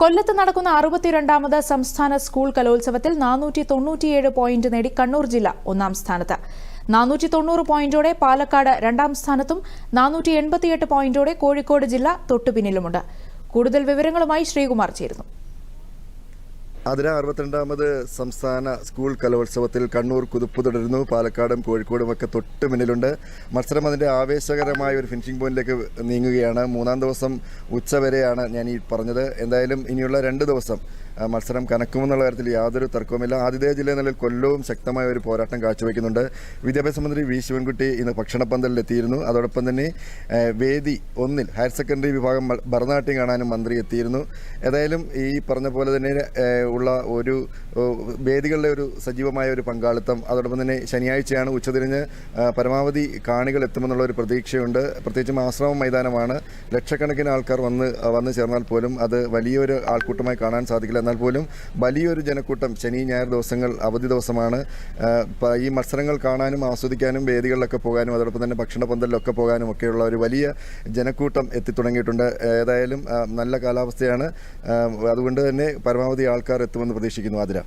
കൊല്ലത്ത് നടക്കുന്ന അറുപത്തിരണ്ടാമത് സംസ്ഥാന സ്കൂൾ കലോത്സവത്തിൽ നാനൂറ്റി തൊണ്ണൂറ്റിയേഴ് പോയിന്റ് നേടി കണ്ണൂർ ജില്ല ഒന്നാം സ്ഥാനത്ത്. നാനൂറ്റി തൊണ്ണൂറ് പോയിന്റോടെ പാലക്കാട് രണ്ടാം സ്ഥാനത്തും നാനൂറ്റി എൺപത്തിയെട്ട് പോയിന്റോടെ കോഴിക്കോട് ജില്ല തൊട്ടുപിന്നിലുമുണ്ട്. കൂടുതൽ വിവരങ്ങളുമായി ശ്രീകുമാർ ചേരുന്നു. അതിര അറുപത്തിരണ്ടാമത് സംസ്ഥാന സ്കൂൾ കലോത്സവത്തിൽ കണ്ണൂർ കുതിപ്പ് തുടരുന്നു. പാലക്കാടും കോഴിക്കോടും ഒക്കെ തൊട്ട് മുന്നിലുണ്ട്. മത്സരം അതിന്റെ ആവേശകരമായ ഒരു ഫിനിഷിംഗ് പോയിന്റിലേക്ക് നീങ്ങുകയാണ്. മൂന്നാം ദിവസം ഉച്ചവരെയാണ് ഞാൻ ഈ പറഞ്ഞത്. എന്തായാലും ഇനിയുള്ള രണ്ട് ദിവസം മത്സരം കനക്കുമെന്നുള്ള കാര്യത്തിൽ യാതൊരു തർക്കവുമില്ല. ആതിഥേയ ജില്ല നിലയിൽ കൊല്ലവും ശക്തമായ ഒരു പോരാട്ടം കാഴ്ചവെക്കുന്നുണ്ട്. വിദ്യാഭ്യാസ മന്ത്രി വി. ശിവൻകുട്ടി ഇന്ന് ഭക്ഷണപ്പന്തലിലെത്തിയിരുന്നു അതോടൊപ്പം തന്നെ വേദി ഒന്നിൽ ഹയർ സെക്കൻഡറി വിഭാഗം ഭരതനാട്യം കാണാനും മന്ത്രി എത്തിയിരുന്നു. ഏതായാലും ഈ പറഞ്ഞ പോലെ തന്നെ ഉള്ള ഒരു വേദികളുടെ ഒരു സജീവമായ ഒരു പങ്കാളിത്തം. അതോടൊപ്പം തന്നെ ശനിയാഴ്ചയാണ് ഉച്ചതിരിഞ്ഞ് പരമാവധി കാണികൾ എത്തുമെന്നുള്ള ഒരു പ്രതീക്ഷയുണ്ട്. പ്രത്യേകിച്ചും ആശ്രമം മൈതാനമാണ്. ലക്ഷക്കണക്കിന് ആൾക്കാർ വന്ന് വന്നു ചേർന്നാൽ പോലും അത് വലിയൊരു ആൾക്കൂട്ടമായി കാണാൻ സാധിക്കില്ല. എന്നാൽ പോലും വലിയൊരു ജനക്കൂട്ടം ശനി ഞായർ ദിവസങ്ങൾ അവധി ദിവസമാണ്. ഈ മത്സരങ്ങൾ കാണാനും ആസ്വദിക്കാനും വേദികളിലൊക്കെ പോകാനും അതോടൊപ്പം തന്നെ ഭക്ഷണ പന്തലിലൊക്കെ പോകാനും ഒക്കെയുള്ള ഒരു വലിയ ജനക്കൂട്ടം എത്തിത്തുടങ്ങിയിട്ടുണ്ട് ഏതായാലും നല്ല കാലാവസ്ഥയാണ്. അതുകൊണ്ട് തന്നെ പരമാവധി ആൾക്കാർ എത്തുമെന്ന് പ്രതീക്ഷിക്കുന്നു ആതിര.